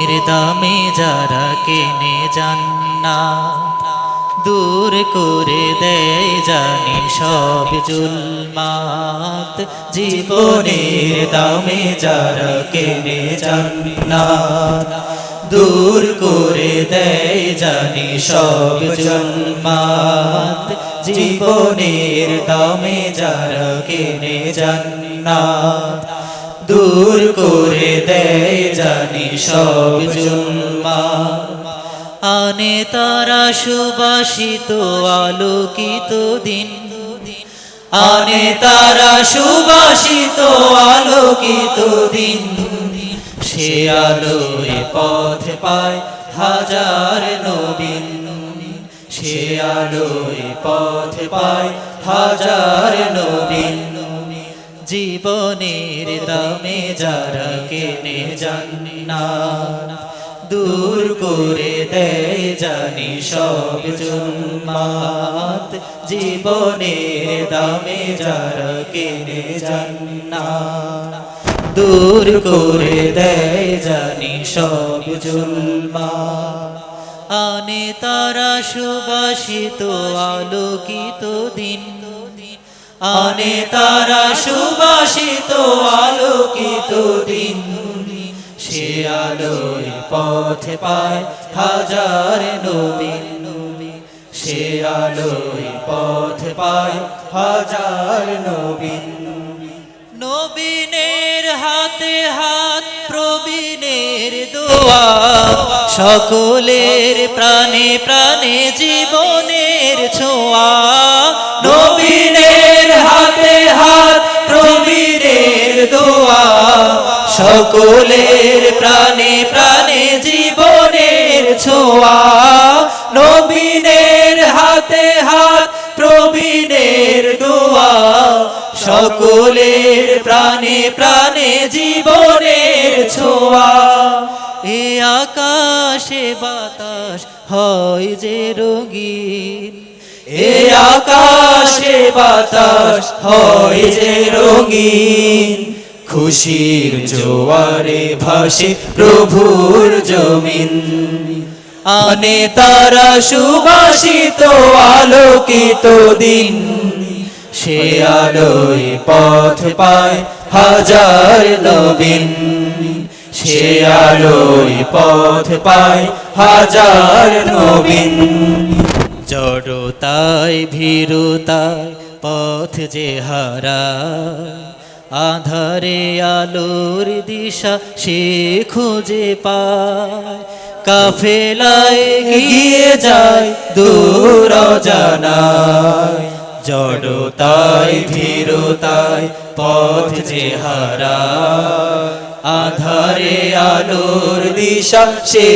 এর দামে যারা কেনে যান না দূর করে দেয় জানি সব জুলমাত। জীবনের দামে যারা কেনে যান না দূর করে দেয় জানি সব জুলমাত। জীবনের দামে যারা কেনে যান না দূর করে দেয় জানি সব জুলমা আনে তারা সুবাসিত, আলোকিত দিন। আনে তারা সুবাসিত, আলোকিত দিন। সে আলোয় পথ পায় হাজার নবীন। সে আলোয় পথ পায় হাজার নবীন। জীবনের দামে যারা কেনে জানি না দূর করে দেয় জানি সব জুলমাত জীবনের দামে যারা কেনে জানি না দূর করে দেয় জানি সব জুলমাত আনে তারা সুবাসিত, আলোকিত দিন। আনে তারা সুবাসিত আলোকিত দিন। সে আলোয় পথ পায় হাজার নবীন সে আলোয় পথ পায় হাজার নবীন নবীনের হাতে হাত, প্রবীণের দোয়া। সকলের প্রাণে প্রাণে জীবনের ছোঁয়া। সকলের প্রাণে প্রাণে জীবনের ছোঁয়া। নবীনের হাতে হাত, প্রবীণের দোয়া। সকলের প্রাণে প্রাণে জীবনের ছোঁয়া। এ আকাশে বাতাস হয় যে রঙিন। এ আকাশে বাতাস হয় যে রঙিন। খুশির জোয়ারে ভাসে প্রভুর জমিন। আনে তারা সুবাসিত আলোকিত দিন। সে আলোয় পথ পায় হাজার নবীন। সে আলোয় পথ পায় হাজার নবীন। জড়তায় ভীরুতায় পথ যে হারা আধারে আলোর দিশা সে খুঁজে পায়। কাফেলায় গিয়ে যায় দূর জানায় জড়তায়, ভীরতায় পথ যে হারা আধারে আলোর দিশা সে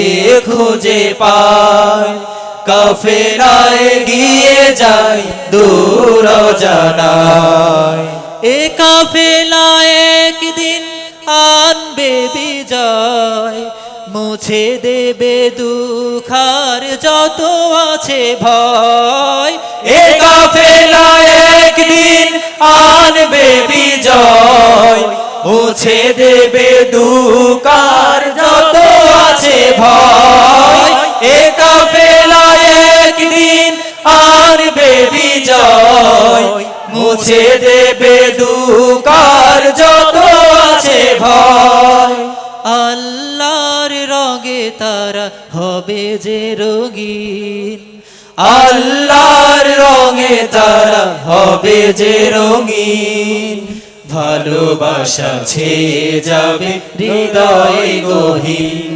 খুঁজে পায়। কাফেরায় গিয়ে যায় দূর জানায় এ কাফেলায় একদিন আনবে বিজয়, মুছে দেবে দুখার যত আছে ভয়। এ কাফেলায় একদিন আনবে বিজয়, মুছে দেবে দুকার মুছে দেবে দুকার যত আছে ভয়। আল্লাহর রঙে তারা হবে যে রঙিন আল্লাহর রঙে তারা হবে যে রঙিন ভালোবাসা ছেয়ে যাবে হৃদয় গহীন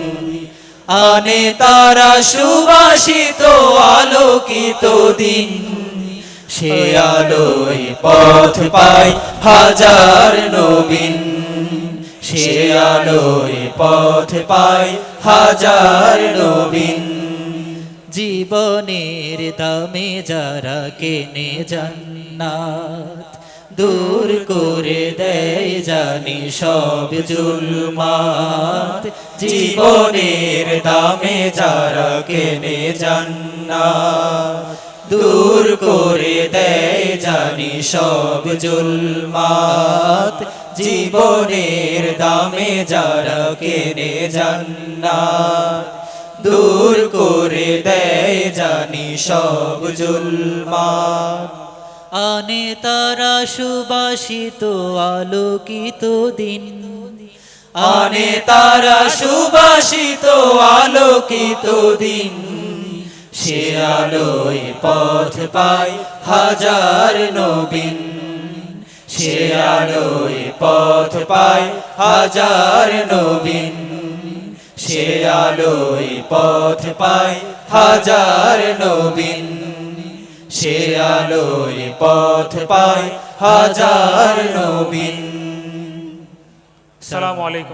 আনে তারা সুবাসিত, আলোকিত দিন। সে আলোয় পথ পায় হাজার নবীন। সে আলোয় পথ পায় হাজার নবীন। জীবনের দামে যারা কেনে জান্নাত, দূর করে দেয় জানি সব জুলমাত। জীবনের দামে যারা কেনে জান্নাত দূর করে দেয় জানি সব জুলমাত। জীবনের দামে যারা কেনে জান্নাত। দূর করে দেয় জানি সব জুলমাত। আনে তারা সুবাসিত, আলোকিত দিন। আনে তারা সুবাসিত, আলোকিত দিন। সে আলোয় পথ পায় হাজার নবীন। সে আলোয় পথ পায় হাজার নবীন। সে আলোয় পথ পায় হাজার নবীন। সে আলোয় পথ পায় হাজার নবীন। আসসালামু আলাইকুম।